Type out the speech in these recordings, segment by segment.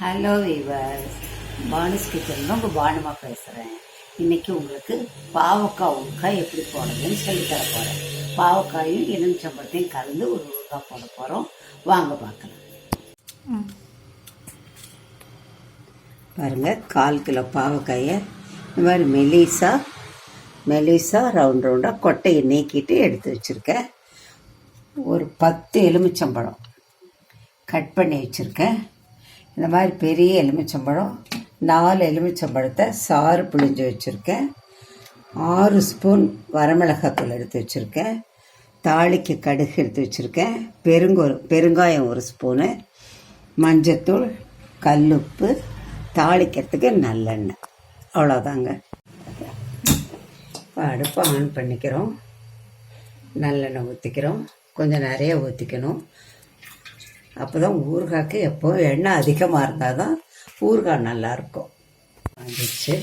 Hello viewers Banu's kitchen உங்கள் பானுமா பேசுகிறேன் இன்றைக்கி உங்களுக்கு பாவக்காய் ஊறுகாய் எப்படி போடுறதுன்னு சொல்லித்தர போகிறேன் பாவக்காயும் எலுமிச்சம்பழத்தையும் கலந்து ஒரு ஊறுகாய் போட போகிறோம் வாங்க பார்க்கலாம். பாருங்கள் கால் கிலோ பாவக்காயை இந்த மாதிரி மெலிசா மெலிசா ரவுண்ட் ரவுண்டாக கொட்டையை நீக்கிட்டு எடுத்து வச்சுருக்கேன். ஒரு பத்து எலுமிச்சம்பழம் கட் பண்ணி வச்சுருக்கேன். இந்த மாதிரி பெரிய எலுமிச்சம்பழம் நாலு எலுமிச்சம்பழத்தை சாறு பிழிஞ்சு வச்சுருக்கேன். ஆறு ஸ்பூன் வரமிளகாத்தூள் எடுத்து வச்சுருக்கேன். தாளிக்கு கடுகு எடுத்து வச்சுருக்கேன். பெருங்கோ பெருங்காயம் ஒரு ஸ்பூனு. மஞ்சத்தூள் கல்லுப்பு தாளிக்கிறதுக்கு நல்லெண்ணெய். அவ்வளோதாங்க. இப்போ அடுப்பை ஆன் பண்ணிக்கிறோம். நல்லெண்ணெய் ஊற்றிக்கிறோம் கொஞ்சம் நிறைய ஊற்றிக்கணும் அப்போ தான் ஊறுகாய்க்கு எப்போ எண்ணெய் அதிகமாக இருந்தால் தான் ஊறுகாய் நல்லாயிருக்கும். வந்துச்சு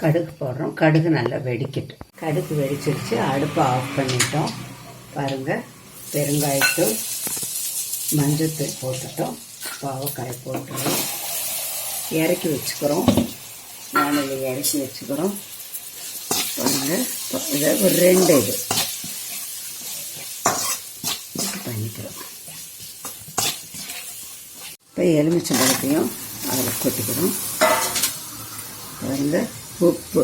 கடுகு போடுறோம். கடுகு நல்லா வெடிக்கட்டும். கடுகு வெடிச்சிருச்சு. அடுப்பை ஆஃப் பண்ணிட்டோம். பாருங்கள் பெருங்காயத்தூள் மஞ்சத்தூள் போட்டுட்டோம். பாவக்காய் போட்டுறோம். இறக்கி வச்சுக்கிறோம். வானொலி இறக்கி வச்சுக்கிறோம். பாருங்கள் இதை ஒரு ரெண்டு இது பண்ணிக்கிறோம் இப்போ எலுமிச்சம்பழத்தையும் அதில் கொட்டிக்கிறோம். பாருங்க உப்பு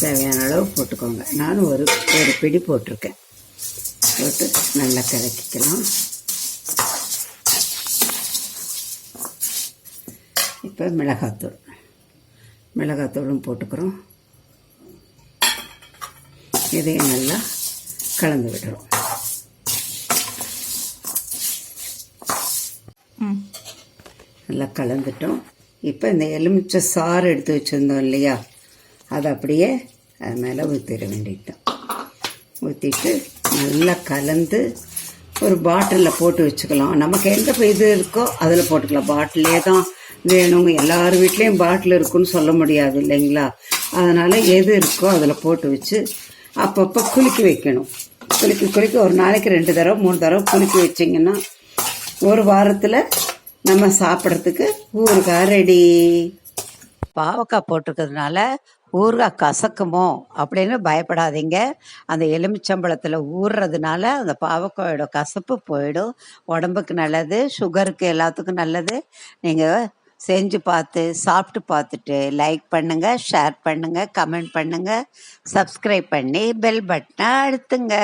தேவையான அளவு போட்டுக்கோங்க. நானும் ஒரு ஒரு பிடி போட்டிருக்கேன். போட்டு நல்லா கலக்கிக்கலாம். இப்போ மிளகாத்தூள். மிளகாத்தூளும் போட்டுக்கிறோம். இதையும் நல்லா கலந்து விடுறோம் நல்லா கலந்துட்டோம். இப்போ இந்த எலுமிச்சை சாறு எடுத்து வச்சுருந்தோம் இல்லையா? அதை அப்படியே அது மேலே ஊற்றிட வேண்டியதுதான். ஊற்றிட்டு நல்லா கலந்து ஒரு பாட்டிலில் போட்டு வச்சுக்கலாம். நமக்கு எந்த இது இருக்கோ அதில் போட்டுக்கலாம். பாட்டிலே தான் வேணுங்க எல்லார் வீட்லேயும் பாட்டில் இருக்குன்னு சொல்ல முடியாது இல்லைங்களா? அதனால் எது இருக்கோ அதில் போட்டு வச்சு அப்பப்போ குலுக்கி வைக்கணும். குலுக்கி குலுக்கி ஒரு நாளைக்கு ரெண்டு தடவை மூணு தடவை குலுக்கி வச்சிங்கன்னா ஒரு வாரத்தில் நம்ம சாப்பிட்றதுக்கு ஊறுகாய் ரெடி பாவக்காய் போட்டிருக்கிறதுனால ஊறுகாய் கசக்குமோ அப்படின்னு பயப்படாதீங்க. அந்த எலுமிச்சம்பழத்தில் ஊறுறதுனால அந்த பாவக்காயோட கசப்பு போயிடும். உடம்புக்கு நல்லது சுகருக்கு எல்லாத்துக்கும் நல்லது. நீங்கள் செஞ்சு பார்த்து சாப்பிட்டு பார்த்துட்டு லைக் பண்ணுங்கள் ஷேர் பண்ணுங்கள் கமெண்ட் பண்ணுங்கள் சப்ஸ்கிரைப் பண்ணி பெல் பட்டனை அழுத்துங்க.